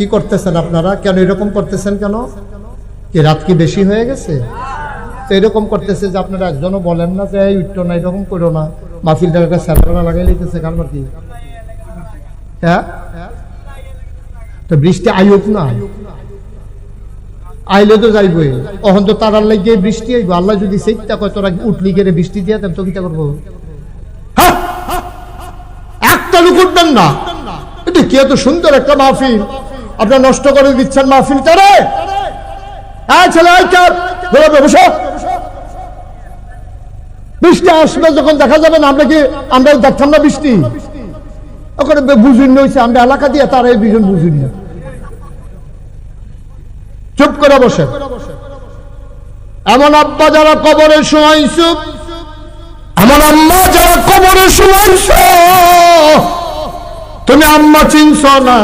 কি করতেছেন আপনারা? কেন এরকম করতেছেন কেন? কি রাত কি বেশি হয়ে গেছে? তো এরকম করতেছে যে আপনারা একজনও বলেন না যে, এই উঠতো না, এরকম করো না। মাহফিলটার একটা স্যালারা লাগাই লিতেছে কারণ কি? হ্যাঁ? তো বৃষ্টি আইক না? আইলে তো যাইবই। অহন তো তার আল্লাহ গিয়ে বৃষ্টি আইব। আল্লাহ যদি সেইটা কয়, তোরা উঠলি গেলে বৃষ্টি দিয়ে দেন, তো কিটা করব? হ্যাঁ? একটা লোক উঠবেন না। এটা কি এত সুন্দর একটা মাহফিল? আপনার নষ্ট করে দিচ্ছেন মাহফিলটা রে ছেলে আয় চার বেরোবে বসো। বৃষ্টি আসবে যখন দেখা যাবে না, আমরা কি, আমরা দেখতাম না বৃষ্টি? ওখানে বুঝুন হয়েছে আমরা এলাকা দিয়ে তারা এই বিজন বুঝুন চুপ করে বসে। এমন আব্বা যারা কবরে শোয়াইছ, এমন আম্মা যারা কবরে শোয়াইছ, তুমি আম্মা চিনছ না।